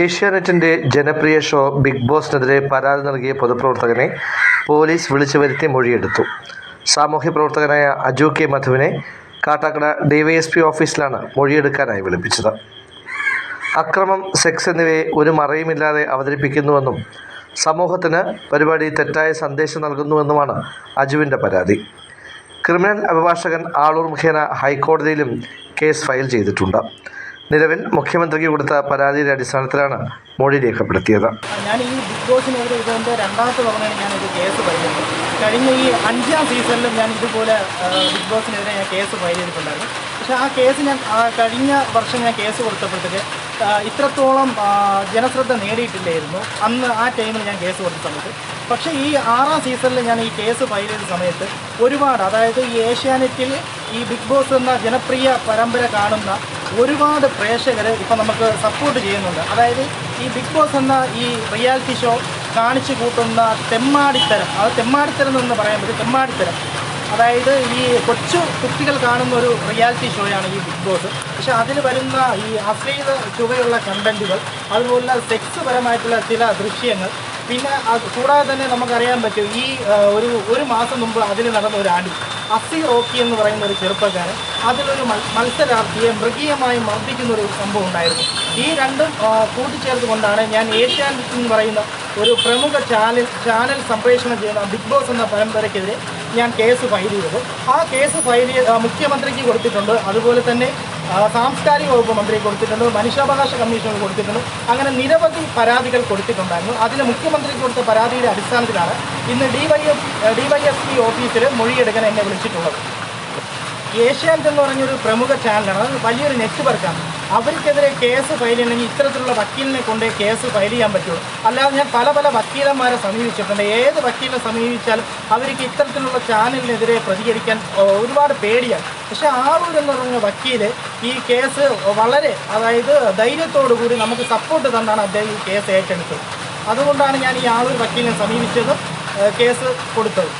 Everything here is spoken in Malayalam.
ഏഷ്യാനെറ്റിന്റെ ജനപ്രിയ ഷോ ബിഗ് ബോസിനെതിരെ പരാതി നൽകിയ പൊതുപ്രവർത്തകനെ പോലീസ് വിളിച്ചു വരുത്തി മൊഴിയെടുത്തു. സാമൂഹ്യ പ്രവർത്തകനായ അജു കെ മധുവിനെ കാട്ടാക്കട ഡിവൈഎസ്പി ഓഫീസിലാണ് മൊഴിയെടുക്കാനായി വിളിപ്പിച്ചത്. അക്രമം സെക്സ് എന്നിവയെ ഒരു മറയുമില്ലാതെ അവതരിപ്പിക്കുന്നുവെന്നും സമൂഹത്തിന് പരിപാടി തെറ്റായ സന്ദേശം നൽകുന്നുവെന്നുമാണ് അജുവിന്റെ പരാതി. ക്രിമിനൽ അഭിഭാഷകൻ ആളൂർ മുഖേന ഹൈക്കോടതിയിലും കേസ് ഫയൽ ചെയ്തിട്ടുണ്ട്. നിലവിൽ മുഖ്യമന്ത്രിക്ക് കൊടുത്ത പരാതിയുടെ അടിസ്ഥാനത്തിലാണ് മൊഴി രേഖപ്പെടുത്തിയത്. ഞാൻ ഈ ബിഗ് ബോസിനെതിരെ ഇതിന്റെ രണ്ടാമത്തെ തവണയാണ് ഞാൻ ഒരു കേസ് ഫയൽ കഴിഞ്ഞ ഈ അഞ്ചാം സീസണിലും ഞാൻ ഇതുപോലെ ബിഗ് ബോസിനെതിരെ ഞാൻ കേസ് ഫയൽ ചെയ്തിട്ടുണ്ടായിരുന്നു പക്ഷേ ആ കേസ് ഞാൻ കഴിഞ്ഞ വർഷം ഞാൻ കേസ് കൊടുത്തപ്പോഴത്തേക്ക് ഇത്രത്തോളം ജനശ്രദ്ധ നേടിയിട്ടില്ലായിരുന്നു. അന്ന് ആ ടൈമിൽ ഞാൻ കേസ് കൊടുത്ത സമയത്ത്. പക്ഷേ ഈ ആറാം സീസണിൽ ഞാൻ ഈ കേസ് ഫയൽ ചെയ്ത സമയത്ത് ഒരുപാട് അതായത് ഈ ഏഷ്യാനെറ്റിൽ ഈ ബിഗ് ബോസ് എന്ന ജനപ്രിയ പരമ്പര കാണുന്ന ഒരുപാട് പ്രേക്ഷകർ ഇപ്പം നമുക്ക് സപ്പോർട്ട് ചെയ്യുന്നുണ്ട്. അതായത് ഈ ബിഗ് ബോസ് എന്ന ഈ റിയാലിറ്റി ഷോ കാണിച്ചു കൂട്ടുന്ന തെമ്മാടിത്തരം. അത് തെമ്മാടിത്തരം എന്ന് പറയാൻ പറ്റും തെമ്മാടിത്തരം. അതായത് ഈ കൊച്ചു കുട്ടികൾ കാണുന്ന ഒരു റിയാലിറ്റി ഷോയാണ് ഈ ബിഗ് ബോസ് പക്ഷേ അതിൽ വരുന്ന ഈ അശ്ലീല ചുവയുള്ള കണ്ടന്റുകൾ അതുപോലെ സെക്സ് പരമായിട്ടുള്ള ചില ദൃശ്യങ്ങൾ പിന്നെ കൂടാതെ തന്നെ നമുക്കറിയാൻ പറ്റും ഈ ഒരു ഒരു മാസം മുമ്പ് അതിൽ നടന്ന ഒരു അടി. അസി റോക്കി എന്ന് പറയുന്ന ഒരു ചെറുപ്പക്കാരൻ അതിലൊരു മത്സരാർത്ഥിയെ മൃഗീയമായി മർദ്ദിക്കുന്ന ഒരു സംഭവം ഉണ്ടായിരുന്നു. ഈ രണ്ടും കൂട്ടിച്ചേർത്ത് കൂട്ടിച്ചേർത്തുകൊണ്ടാണ് ഞാൻ ഏഷ്യാനെറ്റ് എന്ന് പറയുന്ന ഒരു പ്രമുഖ ചാനൽ ചാനൽ സംപ്രേഷണം ചെയ്യുന്ന ബിഗ് ബോസ് എന്ന പരമ്പരയ്ക്കെതിരെ ഞാൻ കേസ് ഫയൽ ചെയ്തത്. ആ കേസ് ഫയൽ മുഖ്യമന്ത്രിക്ക് കൊടുത്തിട്ടുണ്ട്. അതുപോലെ തന്നെ സാംസ്കാരിക വകുപ്പ് മന്ത്രി കൊടുത്തിട്ടുണ്ട് മനുഷ്യാവകാശ കമ്മീഷന് കൊടുത്തിട്ടുണ്ട്. അങ്ങനെ നിരവധി പരാതികൾ കൊടുത്തിട്ടുണ്ടായിരുന്നു. അതിൽ മുഖ്യമന്ത്രിക്ക് കൊടുത്ത പരാതിയുടെ അടിസ്ഥാനത്തിലാണ് ഇന്ന് D Y F D Y F P ഓഫീസിൽ മൊഴിയെടുക്കാൻ എന്നെ വിളിച്ചിട്ടുള്ളത്. ഏഷ്യാനെറ്റ് എന്ന് പറഞ്ഞൊരു പ്രമുഖ ചാനലാണ് വലിയൊരു നെറ്റ്വർക്കാണ്. അവർക്കെതിരെ കേസ് ഫയൽ ചെയ്യണമെങ്കിൽ ഇത്തരത്തിലുള്ള വക്കീലിനെ കൊണ്ടേ കേസ് ഫയൽ ചെയ്യാൻ പറ്റുള്ളൂ. അല്ലാതെ ഞാൻ പല പല വക്കീലന്മാരെ സമീപിച്ചിട്ടുണ്ട്. ഏത് വക്കീലിനെ സമീപിച്ചാലും അവർക്ക് ഇത്തരത്തിലുള്ള ചാനലിനെതിരെ പ്രതികരിക്കാൻ ഒരുപാട് പേടിയാണ്. പക്ഷേ ആളൂർ എന്ന് പറഞ്ഞ വക്കീൽ ഈ കേസ് വളരെ അതായത് ധൈര്യത്തോടു കൂടി നമുക്ക് സപ്പോർട്ട് തന്നാണ് അദ്ദേഹം ഈ കേസ് ഏറ്റെടുത്തത്. അതുകൊണ്ടാണ് ഞാൻ ഈ ആളൂർ വക്കീലിനെ സമീപിച്ചതും കേസ് കൊടുത്തത്.